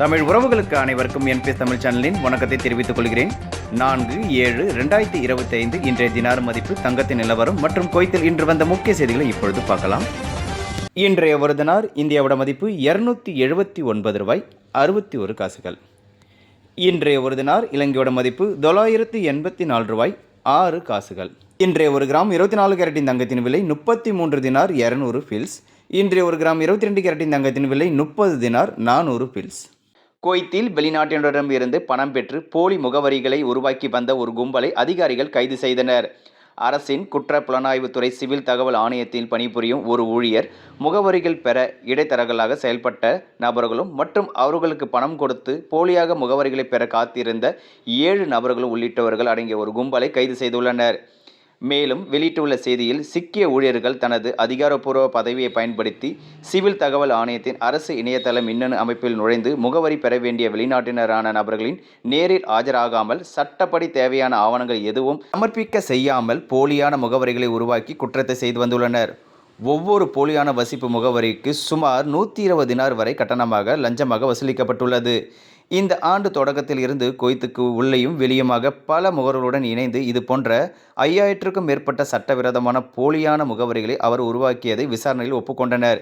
தமிழ் உறவுகளுக்கு அனைவருக்கும் என்பிஎஸ் தமிழ் சேனலின் வணக்கத்தை தெரிவித்துக் கொள்கிறேன். நான்கு ஏழு ரெண்டாயிரத்தி இருபத்தி ஐந்து இன்றைய தினார் மதிப்பு தங்கத்தின் நிலவரம் மற்றும் கோயத்தில் இன்று வந்த முக்கிய செய்திகளை இப்பொழுது பார்க்கலாம். இன்றைய ஒரு தினார் இந்தியாவோட மதிப்பு இருநூத்தி எழுபத்தி ஒன்பது ரூபாய் அறுபத்தி ஒரு காசுகள். இன்றைய ஒரு தினார் இலங்கையோட மதிப்பு தொள்ளாயிரத்தி எண்பத்தி நாலு ரூபாய் ஆறு காசுகள். இன்றைய ஒரு கிராம் இருபத்தி நாலு கேரட்டின் தங்கத்தின் விலை முப்பத்தி மூன்று தினார் இரநூறு பில்ஸ் இன்றைய ஒரு கிராம் இருபத்தி ரெண்டு கேரட்டின் தங்கத்தின் விலை முப்பது தினார் நானூறு பில்ஸ் குவைத்தில் வெளிநாட்டினரிடம் இருந்து பணம் பெற்று போலி முகவரிகளை உருவாக்கி வந்த ஒரு கும்பலை அதிகாரிகள் கைது செய்தனர். அரசின் குற்ற புலனாய்வுத்துறை சிவில் தகவல் ஆணையத்தில் பணிபுரியும் ஒரு ஊழியர் முகவரிகள் பெற இடைத்தரகர்களாக செயல்பட்ட நபர்களும் மற்றும் அவர்களுக்கு பணம் கொடுத்து போலியாக முகவரிகளை பெற காத்திருந்த ஏழு நபர்களும் உள்ளிட்டவர்கள் அடங்கிய ஒரு கும்பலை கைது செய்துள்ளனர். மேலும் வெளியிட்டுள்ள செய்தியில் சிக்கிய ஊழியர்கள் தனது அதிகாரப்பூர்வ பதவியை பயன்படுத்தி சிவில் தகவல் ஆணையத்தின் அரசு இணையதள மின்னணு அமைப்பில் நுழைந்து முகவரி பெற வேண்டிய வெளிநாட்டினரான நபர்களின் நேரில் ஆஜராகாமல் சட்டப்படி தேவையான ஆவணங்கள் எதுவும் சமர்ப்பிக்க செய்யாமல் போலியான முகவரிகளை உருவாக்கி குற்றத்தை செய்து வந்துள்ளனர். ஒவ்வொரு போலியான வசிப்பு முகவரிக்கு சுமார் நூற்றி இருபது தினார் வரை கட்டணமாக லஞ்சமாக வசூலிக்கப்பட்டுள்ளது. இந்த ஆண்டு தொடக்கத்தில் இருந்து குவைத்துக்கு உள்ளேயும் வெளியுமாக பல முகவர்களுடன் இணைந்து இது போன்ற ஐயாயிரத்திற்கும் மேற்பட்ட சட்டவிரோதமான போலியான முகவரிகளை அவர் உருவாக்கியதை விசாரணையில் ஒப்புக்கொண்டனர்.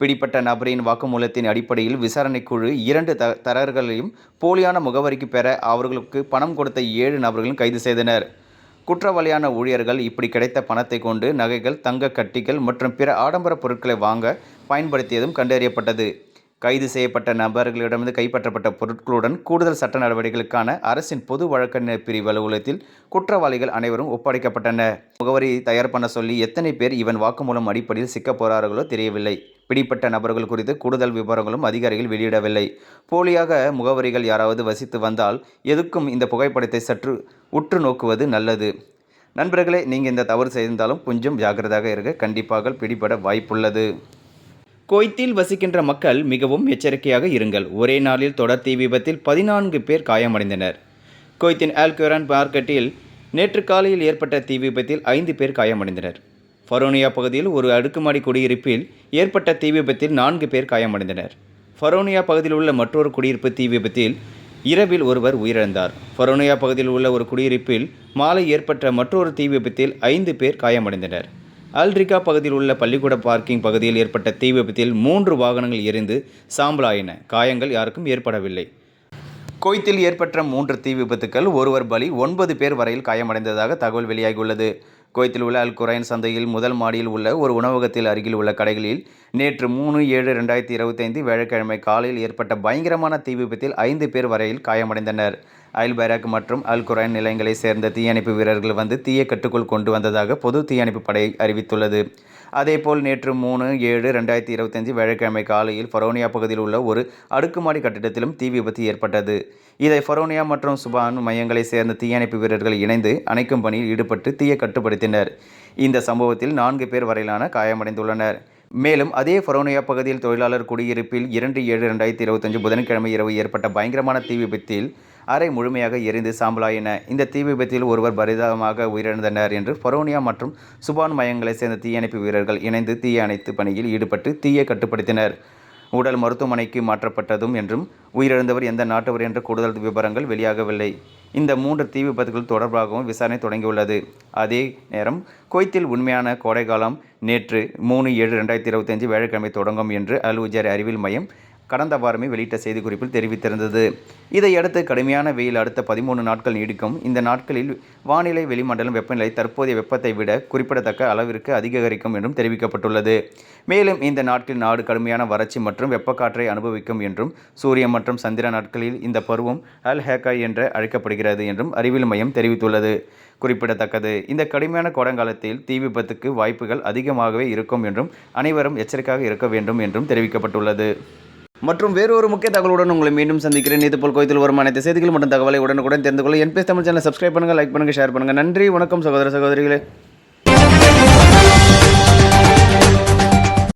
பிடிப்பட்ட நபரின் வாக்குமூலத்தின் அடிப்படையில் விசாரணைக்குழு இரண்டு த தரகர்களையும் போலியான முகவரிக்கு பெற அவர்களுக்கு பணம் கொடுத்த ஏழு நபர்களும் கைது செய்தனர். குற்றவாளியான ஊழியர்கள் இப்படி கிடைத்த பணத்தை கொண்டு நகைகள் தங்க கட்டிகள் மற்றும் பிற ஆடம்பர பொருட்களை வாங்க பயன்படுத்தியதும் கண்டறியப்பட்டது. கைது செய்யப்பட்ட நபர்களிடமிருந்து கைப்பற்றப்பட்ட பொருட்களுடன் கூடுதல் சட்ட நடவடிக்கைகளுக்கான அரசின் பொது வழக்கறிஞர் பிரிவு அலுவலகத்தில் குற்றவாளிகள் அனைவரும் ஒப்படைக்கப்பட்டனர். முகவரி தயார் பண்ண சொல்லி எத்தனை பேர் இவன் வாக்குமூலம் அடிப்படையில் சிக்கப் போகிறார்களோ தெரியவில்லை. பிடிப்பட்ட நபர்கள் குறித்து கூடுதல் விவரங்களும் அதிகாரிகள் வெளியிடவில்லை. போலியாக முகவரிகள் யாராவது வசித்து வந்தால் எதுக்கும் இந்த புகைப்படத்தை சற்று உற்று நோக்குவது நல்லது. நண்பர்களே நீங்கள் இந்த தவறு செய்திருந்தாலும் கொஞ்சம் ஜாகிரதாக இருக்க கண்டிப்பாக பிடிபட வாய்ப்புள்ளது. கொய்த்தில் வசிக்கின்ற மக்கள் மிகவும் எச்சரிக்கையாக இருங்கள். ஒரே நாளில் தொடர் தீ விபத்தில் பதினான்கு பேர் காயமடைந்தனர். கொய்த்தின் ஆல்குரான் மார்க்கெட்டில் நேற்று காலையில் ஏற்பட்ட தீ விபத்தில் ஐந்து பேர் காயமடைந்தனர். ஃபரோனியா பகுதியில் ஒரு அடுக்குமாடி குடியிருப்பில் ஏற்பட்ட தீ விபத்தில் நான்கு பேர் காயமடைந்தனர். ஃபரோனியா பகுதியில் உள்ள மற்றொரு குடியிருப்பு தீ விபத்தில் இரவில் ஒருவர் உயிரிழந்தார். ஃபரோனியா பகுதியில் உள்ள ஒரு குடியிருப்பில் மாலை ஏற்பட்ட மற்றொரு தீ விபத்தில் ஐந்து பேர் காயமடைந்தனர். அல்ரிகா பகுதியில் உள்ள பள்ளிக்கூட பார்க்கிங் பகுதியில் ஏற்பட்ட தீ விபத்தில் மூன்று வாகனங்கள் எரிந்து சாம்பலாயின. காயங்கள் யாருக்கும் ஏற்படவில்லை. கொய்த்தில் ஏற்பட்ட மூன்று தீ விபத்துக்கள் ஒருவர் பலி ஒன்பது பேர் வரையில் காயமடைந்ததாக தகவல் வெளியாகியுள்ளது. குவைத்தில் உள்ள அல் குரைன் சந்தையில் முதல் மாடியில் உள்ள ஒரு உணவகத்தில் அருகில் உள்ள கடைகளில் நேற்று மூணு ஏழு ரெண்டாயிரத்தி இருபத்தைந்து வியாழக்கிழமை காலையில் ஏற்பட்ட பயங்கரமான தீ விபத்தில் ஐந்து பேர் வரையில் காயமடைந்தனர். அயல் பைராக் மற்றும் அல் குரான் நிலையங்களைச் சேர்ந்த தீயணைப்பு வீரர்கள் வந்து தீய கட்டுக்குள் கொண்டு வந்ததாக பொது தீயணைப்பு படை அறிவித்துள்ளது. அதேபோல் நேற்று மூணு ஏழு ரெண்டாயிரத்தி இருபத்தஞ்சு வியாழக்கிழமை காலையில் ஃபரோனியா பகுதியில் உள்ள ஒரு அடுக்குமாடி கட்டிடத்திலும் தீ விபத்து ஏற்பட்டது. இதை ஃபரோனியா மற்றும் சுபான் மையங்களை சேர்ந்த தீயணைப்பு வீரர்கள் இணைந்து அணைக்கும் பணியில் ஈடுபட்டு தீயை கட்டுப்படுத்தினர். இந்த சம்பவத்தில் நான்கு பேர் வரையிலான காயமடைந்துள்ளனர். மேலும் அதே ஃபரோனியா பகுதியில் தொழிலாளர் குடியிருப்பில் இரண்டு ஏழு ரெண்டாயிரத்தி இருபத்தஞ்சு புதன்கிழமை இரவு ஏற்பட்ட பயங்கரமான தீ விபத்தில் அறை முழுமையாக எரிந்து சாம்பலாயின இந்த தீ விபத்தில் ஒருவர் பரிதாபமாக உயிரிழந்தனர் என்று பரோனியா மற்றும் சுபான் மையங்களைச் சேர்ந்த தீயணைப்பு வீரர்கள் இணைந்து தீயை அணைத்து பணியில் ஈடுபட்டு தீயை கட்டுப்படுத்தினர். உடல் மருத்துவமனைக்கு மாற்றப்பட்டதும் என்றும் உயிரிழந்தவர் எந்த நாட்டவர் என்ற கூடுதல் விவரங்கள் வெளியாகவில்லை. இந்த மூன்று தீ விபத்துகள் தொடர்பாகவும் விசாரணை தொடங்கியுள்ளது. அதே நேரம் குவைத்தில் உண்மையான கோடைக்காலம் நேற்று மூணு ஏழு ரெண்டாயிரத்தி இருபத்தஞ்சு வியாழக்கிழமை தொடங்கும் என்று அல் உஜர் அறிவியல் மையம் கடந்த வாரமே வெளியிட்ட செய்திக்குறிப்பில் தெரிவித்திருந்தது. இதையடுத்து கடுமையான வெயில் அடுத்த பதிமூணு நாட்கள் நீடிக்கும். இந்த நாட்களில் வானிலை வெளிமண்டலம் வெப்பநிலை தற்போதைய வெப்பத்தை விட குறிப்பிடத்தக்க அளவிற்கு அதிகரிக்கும் என்றும் தெரிவிக்கப்பட்டுள்ளது. மேலும் இந்த நாட்களில் நாடு கடுமையான வறட்சி மற்றும் வெப்பக்காற்றை அனுபவிக்கும் என்றும் சூரியன் மற்றும் சந்திர நாட்களில் இந்த பருவம் அல் ஹேக்காய் என்று அழைக்கப்படுகிறது என்றும் அறிவியல் மையம் தெரிவித்துள்ளது. குறிப்பிடத்தக்கது. இந்த கடுமையான கோடங்காலத்தில் தீ விபத்துக்கு வாய்ப்புகள் அதிகமாகவே இருக்கும் என்றும் அனைவரும் எச்சரிக்கையாக இருக்க வேண்டும் என்றும் தெரிவிக்கப்பட்டுள்ளது. மற்றும் வேறொரு முக்கிய தகவலுடன் உங்களை மீண்டும் சந்திக்கிறேன். இதுபோல் கோயத்தில் வரும் அனைத்து செய்திகள் மற்றும் தகவலை உடனுக்குடன் தெரிந்து கொள்ள என்பிஎஸ் தமிழ் சேனல் சப்ஸ்கிரைப் பண்ணுங்கள் லைக் பண்ணுங்கள் ஷேர் பண்ணுங்கள் நன்றி வணக்கம் சகோதர சகோதரிகளே.